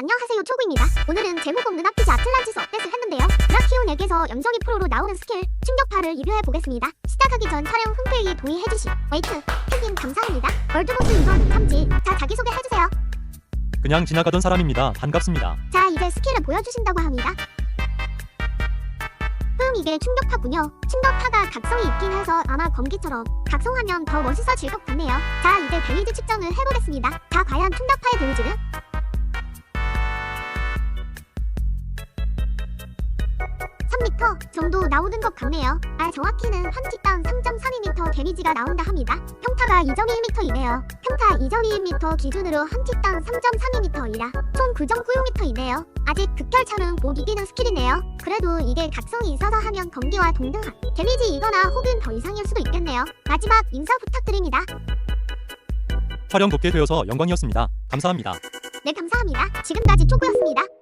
안녕하세요 초구입니다. 오늘은 제목 없는 RPG 아틀란티스 업데이트를 했는데요. 드라키온에게서 염성이 프로로 나오는 스킬 충격파를 리뷰해 보겠습니다. 시작하기 전 촬영 홈페이지 동의해주시 웨이트 팬님 감사합니다. 월드보스 이번 탐지 자 자기소개 해주세요. 그냥 지나가던 사람입니다. 반갑습니다. 자 이제 스킬을 보여주신다고 합니다. 흠 이게 충격파군요. 충격파가 각성이 있긴 해서 아마 검기처럼 각성하면 더 멋있어질 것 같네요. 자 이제 데미지 측정을 해보겠습니다. 자 과연 충격파의 데미지는? 3m 정도 나오는 것 같네요. 아 정확히는 한 틱당 3.32m 데미지가 나온다 합니다. 평타가 2.1m이네요. 평타 2.2m 기준으로 한 틱당 3.32m이라 총 9.96m이네요. 아직 극혈차는 못 이기는 스킬이네요. 그래도 이게 각성이 있어서 하면 검기와 동등한 데미지이거나 혹은 더 이상일 수도 있겠네요. 마지막 인사 부탁드립니다. 촬영 돕게 되어서 영광이었습니다. 감사합니다. 네 감사합니다. 지금까지 초구였습니다.